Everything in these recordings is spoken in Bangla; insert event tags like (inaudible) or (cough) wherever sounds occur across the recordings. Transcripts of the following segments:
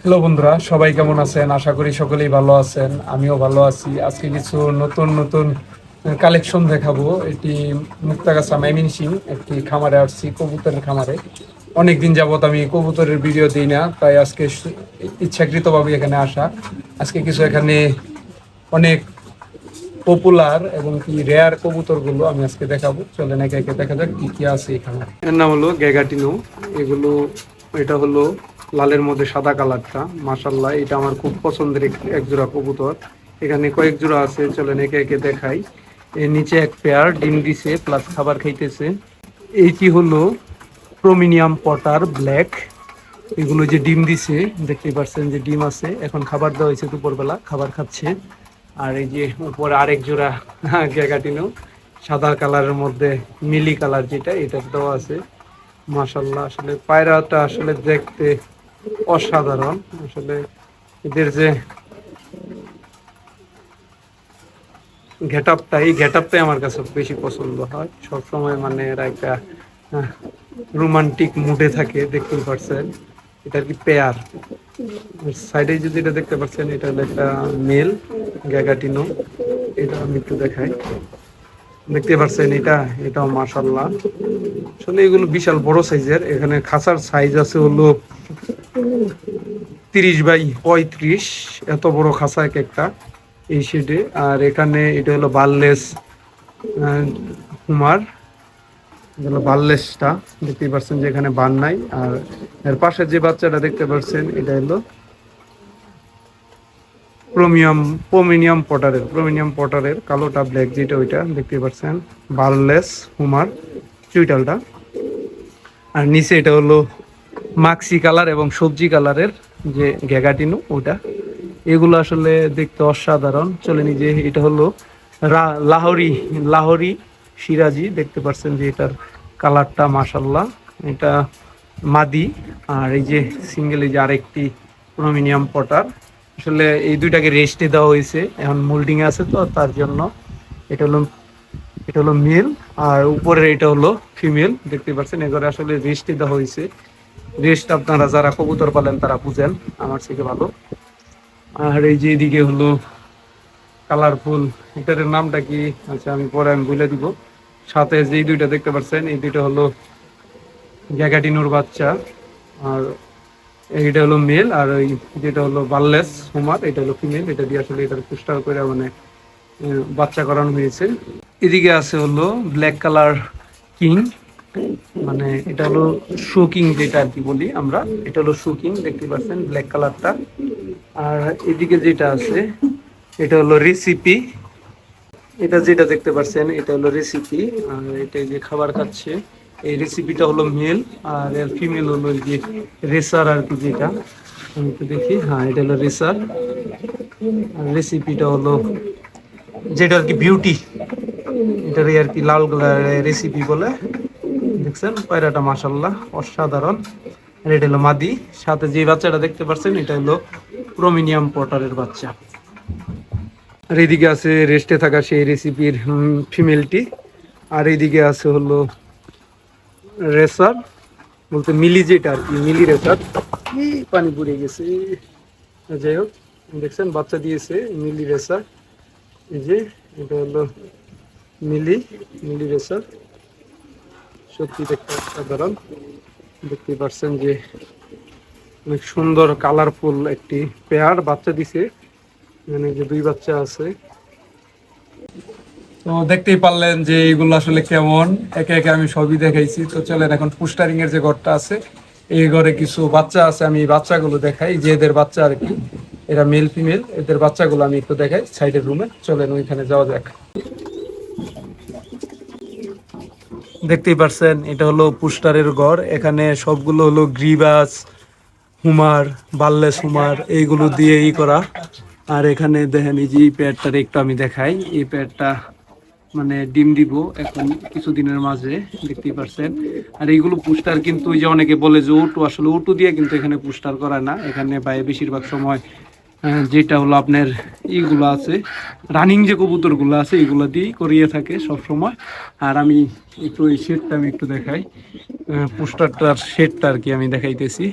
হ্যালো বন্ধুরা, সবাই কেমন আছেন? আশা করি সকলেই ভালো আছেন। আমিও ভালো আছি। আজকে কিছু নতুন নতুন কালেকশন দেখাবো। এটি মুক্তাগাছা মাইমিন সিং একটি খামারে আসছি, কবুতরের খামারে। অনেক দিন যাবত আমি কবুতরের ভিডিও দিই না, তাই আজকে ইচ্ছাকৃতভাবে এখানে আসা। আজকে কিছু এখানে অনেক পপুলার এবং কি রেয়ার কবুতরগুলো আমি আজকে দেখাবো। চলেন একে একে দেখা যাক কি কি আছে এখানে। এর নাম হলো গ্যাগাটিনো। এগুলো এটা হলো লালের মধ্যে সাদা কালারটা মাশাল্লাহ এটা আমার খুব পছন্দের এক- জোড়া কবুতর। এখানে কয়েক জোড়া আছে, চলেন একে একে দেখাই। এর নিচে এক পেয়ার ডিম দিছে প্লাস খাবার খাইতেছে। এইটি হলো প্রোমিনিয়াম পটার ব্ল্যাক এগুলো যে ডিম দিছে দেখতে পাচ্ছেন যে ডিম আছে। এখন খাবার দেওয়া হয়েছে দুপুরবেলা, খাবার খাচ্ছে। আর এই যে উপরে আরেক জোড়া (laughs) গ্যাগাটিনো, সাদা কালারের মধ্যে মিলি কালার যেটা, এটা দেওয়া আছে। মাশাল্লাহ আসলে পায়রাটা আসলে দেখতে অসাধারণ। আসলে এদের যে গেটআপটা, এই গেটআপটাই আমার কাছে বেশি পছন্দ হয়। সব সময় মানে এরা একটা রোমান্টিক মুডে থাকে, দেখতেই পারছেন। এটা কি পেয়ার? সাইডে যদি এটা দেখতে পাচ্ছেন এটা হলো একটা মেল গ্যাগাটিনো। এটা আমি একটু দেখাই। দেখতে পাচ্ছেন এটা? এটাও মাশাল্লাহ আসলে এগুলো বিশাল বড় সাইজের। এখানে খাঁচার সাইজ আছে হলো তিরিশ বাই পঁয়ত্রিশ। এত বড় খাঁচা এক একটা এই শেডে আর এখানে এটা হলো বাললেস হুমার। হলো বাললেসটা দেখতেই পাচ্ছেন যে এখানে বান নাই। আর এর পাশে যে বাচ্চাটা দেখতে পাচ্ছেন এটা হলো প্রোমিয়াম প্রোমিনিয়াম পটারের প্রোমিনিয়াম পটারের কালোটা ব্ল্যাক যেটা ওইটা দেখতে পাচ্ছেন বার্লেস, হুমার, চুইটালটা। আর নিচে এটা হলো মাক্সি কালার এবং সবজি কালারের যে গ্যাগাটিনো, ওটা। এগুলো আসলে দেখতে অসাধারণ। চলে নিজে এটা হলো লাহোরি লাহোরি সিরাজি। দেখতে পাচ্ছেন যে এটার কালারটা মাসাল্লাহ এটা মাদি। আর এই যে সিঙ্গেল এই যে আরেকটি প্রোমিনিয়াম পটার। আসলে এই দুইটাকে রেস্টে দেওয়া হয়েছে। এখন মোল্ডিং আছে তো, তার জন্য এটা হলো এটা হলো মিল। আর উপরের এটা হলো ফিমেল দেখতে পাচ্ছেন এগুলো আসলে রেস্টে দেওয়া হয়েছে। রেস্ট আপনারা যারা কবুতর পালেন, তারা বুঝেন, আমার থেকে ভালো। আর এই যে এদিকে হলো কালারফুল, এটার নামটা কি? আচ্ছা আমি পরে আমি বলে দিব। সাথে যে দুইটা দেখতে পাচ্ছেন, এই দুইটা হলো গ্যাগাটিনোর বাচ্চা, আর এইটা হলো মেল আর ওই যেটা হলো বার্লেস হুমার, এটা হলো ফিমেল এটা দিয়ে আসলে এটার পুস্টার করে মানে বাচ্চা করানো হয়েছে। এদিকে আছে হলো ব্ল্যাক কালার কিং মানে এটা হলো শুকিং যেটা আর কি বলি আমরা। এটা হলো শুকিং দেখতে পাচ্ছেন ব্ল্যাক কালারটা আর এদিকে যেটা আছে, এটা হলো রেসিপি এটা যেটা দেখতে পাচ্ছেন, এটা হলো রেসিপি আর এটা যে খাবার খাচ্ছে, এই রেসিপিটা হলো মেল আর এর ফিমেল হলো যে রেসার আর কি যেটা। আমি একটু দেখি হ্যাঁ এটা হলো রেসার আর রেসিপিটা হলো, যেটা আর কি বিউটি এটারই আর কি লাল কালারের রেসিপি বলে। দেখছেন? পায়রাটা মাসাল্লাহ অসাধারণ। আর এটা হলো মাদি। সাথে যে বাচ্চাটা দেখতে পাচ্ছেন, এটা হলো প্রোমিনিয়াম পটারের বাচ্চা। আর এইদিকে আছে রেস্টে থাকা সেই রেসিপির ফিমেলটি আর এইদিকে আছে হলো রেসার। বলতে মিলি যেটা আর কি, মিলি রেসার। পানি পড়ে গেছে। যাই হোক, দেখছেন? বাচ্চা দিয়েছে মিলি রেসার। এই যে, এটা হলো মিলি মিলি রেসার সত্যি দেখতে অসাধারণ। দেখতে পাচ্ছেন যে অনেক সুন্দর কালারফুল একটি পেয়ার বাচ্চা দিছে। মানে যে দুই বাচ্চা আছে। তো দেখতেই পারলেন যে এইগুলো আসলে কেমন। একে একে আমি সবই দেখাইছি। তো চলেন এখন পুস্টারিং এর যে ঘরটা আছে, এই ঘরে কিছু বাচ্চা আছে, আমি বাচ্চাগুলো দেখাই। যে এদের বাচ্চা আর কি, এরা মেল ফিমেল এদের বাচ্চাগুলো আমি একটু দেখাই সাইডের রুমে চলেন ওইখানে যাওয়া যাক। দেখতেই পারছেন, এটা হলো পুস্টারের ঘর। এখানে সবগুলো হলো গ্রিবাস, হুমার বাল্লেস হুমার, এইগুলো দিয়ে ই করা। আর এখানে দেখেন, এই যে এই প্যাডটার একটু আমি দেখাই। এই প্যাডটা মানে ডিম দিব এখন কিছুদিনের মাঝে, দেখতেই পারছেন। আর এইগুলো পুস্টার কিন্তু যে অনেকে বলে যে ওটু আসলে ওটু দিয়ে কিন্তু এখানে পুস্টার করায় না। এখানে বাইরে বেশিরভাগ সময় যেটা হলো আপনার ইগুলো আছে রানিং যে কবুতরগুলো আছে, এগুলো দিয়েই করিয়ে থাকে সব সময় আর আমি একটু এই শেডটা আমি একটু দেখাই। পোস্টারটার শেডটা আর কি আমি দেখাইতেছি।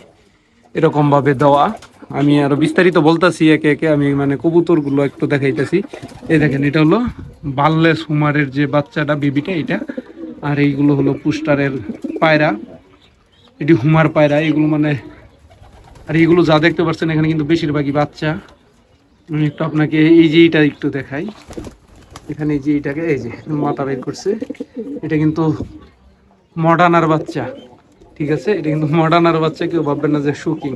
এরকম ভাবে দেওয়া। আমি আরও বিস্তারিত বলতাছি একে একে, আমি মানে কবুতরগুলো একটু দেখাইতেছি। এই দেখেন, এটা হলো বাল্লেস হুমারের যে বাচ্চাটা, বেবিটা এটা। আর এইগুলো হলো পুস্টারের পায়রা। এটি হুমার পায়রা। এগুলো মানে আর এগুলো যা দেখতে পাচ্ছেন, এখানে কিন্তু বেশিরভাগই বাচ্চা। আমি একটু আপনাকে এই যে এইটা একটু দেখাই। এখানে যে এইটাকে, এই যে মাথা বের করছে। এটা কিন্তু মডার্নার বাচ্চা, ঠিক আছে? এটা কিন্তু মডার্নার বাচ্চা, কেউ ভাববেন না যে শুকিং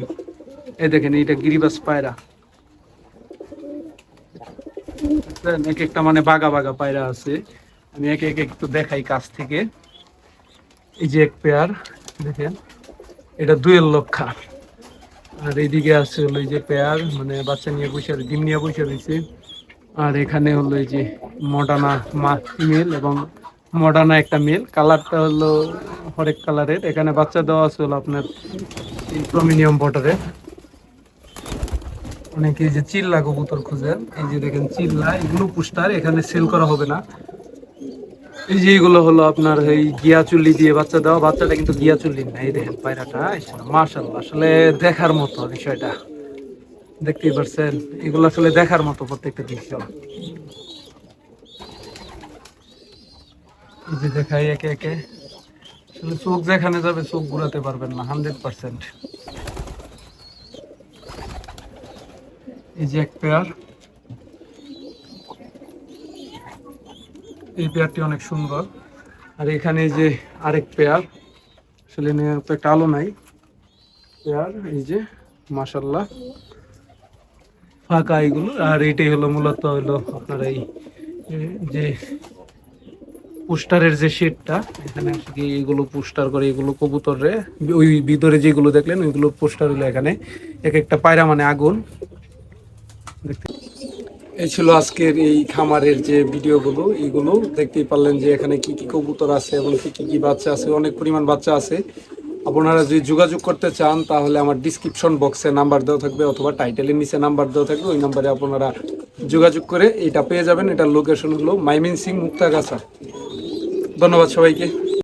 এই দেখেন, এইটা গিরিবাস পায়রা? এক একটা মানে বাগা বাগা পায়রা আছে। আমি একে একে একটু দেখাই কাছ থেকে। এই যে এক পেয়ার দেখেন। এটা দুয়ের লক্ষা। আর এইদিকে আছে হলো যে পেয়ার মানে বাচ্চা নিয়ে বসে ডিম নিয়ে বসে রয়েছে। আর এখানে হলো যে মডানা মা ফিমেল এবং মডার্না একটা মেল। কালারটা হলো হরেক কালারের। এখানে বাচ্চা দেওয়া আছে হলো আপনার প্রমিনিয়াম বটারের অনেকে যে চিল্লা কবুতর খুঁজেন। এই যে দেখেন চিল্লা, এগুলো পুস্টার, এখানে সেল করা হবে না। এই যে এগুলো হলো আপনার এই গিয়া চুল্লি দিয়ে বাচ্চা দেওয়া, বাচ্চাটা কিন্তু গিয়া চুল্লি না, এই দেখেন পায়রাটা মার্শাল্লাহ আসলে দেখার মতো বিষয়টা। দেখতেই পারছেন? এগুলো আসলে দেখার মতো প্রত্যেকটা দৃশ্য। যে দেখাই একে একে। আসলে চোখ যেখানে যাবে চোখ ঘুরাতে পারবেন না, হান্ড্রেড পার্সেন্ট। এই যে এক পেয়ার। এই পেয়ারটি অনেক সুন্দর। আর এখানে যে আরেক পেয়ার, আসলে তো একটা আলো নাই। পেয়ার, এই যে মাসাল্লাহ ফাঁকা এগুলো, আর এটাই হলো মূলত হলো আপনার এই যে পোস্টারের যে শেডটা, এখানে কি এগুলো পোস্টার করে, এগুলো কবুতরে, ওই ভিতরে যেগুলো দেখলেন, ওইগুলো পোস্টার হলো এখানে। এক একটা পায়রা মানে আগুন। দেখতে এই ছিল আজকের এই খামারের যে ভিডিওগুলো এইগুলো দেখতেই পারলেন যে এখানে কি কি কবুতর আছে এবং কি কি কি বাচ্চা আছে, অনেক পরিমাণ বাচ্চা আছে। আপনারা যদি যোগাযোগ করতে চান, তাহলে আমার ডিসক্রিপশন বক্সে নাম্বার দেওয়া থাকবে অথবা টাইটেলের নিচে নাম্বার দেওয়া থাকবে, ওই নাম্বারে আপনারা যোগাযোগ করে এটা পেয়ে যাবেন। এটার লোকেশন হলো মাইমিন সিং মুক্তাগাছা। ধন্যবাদ সবাইকে।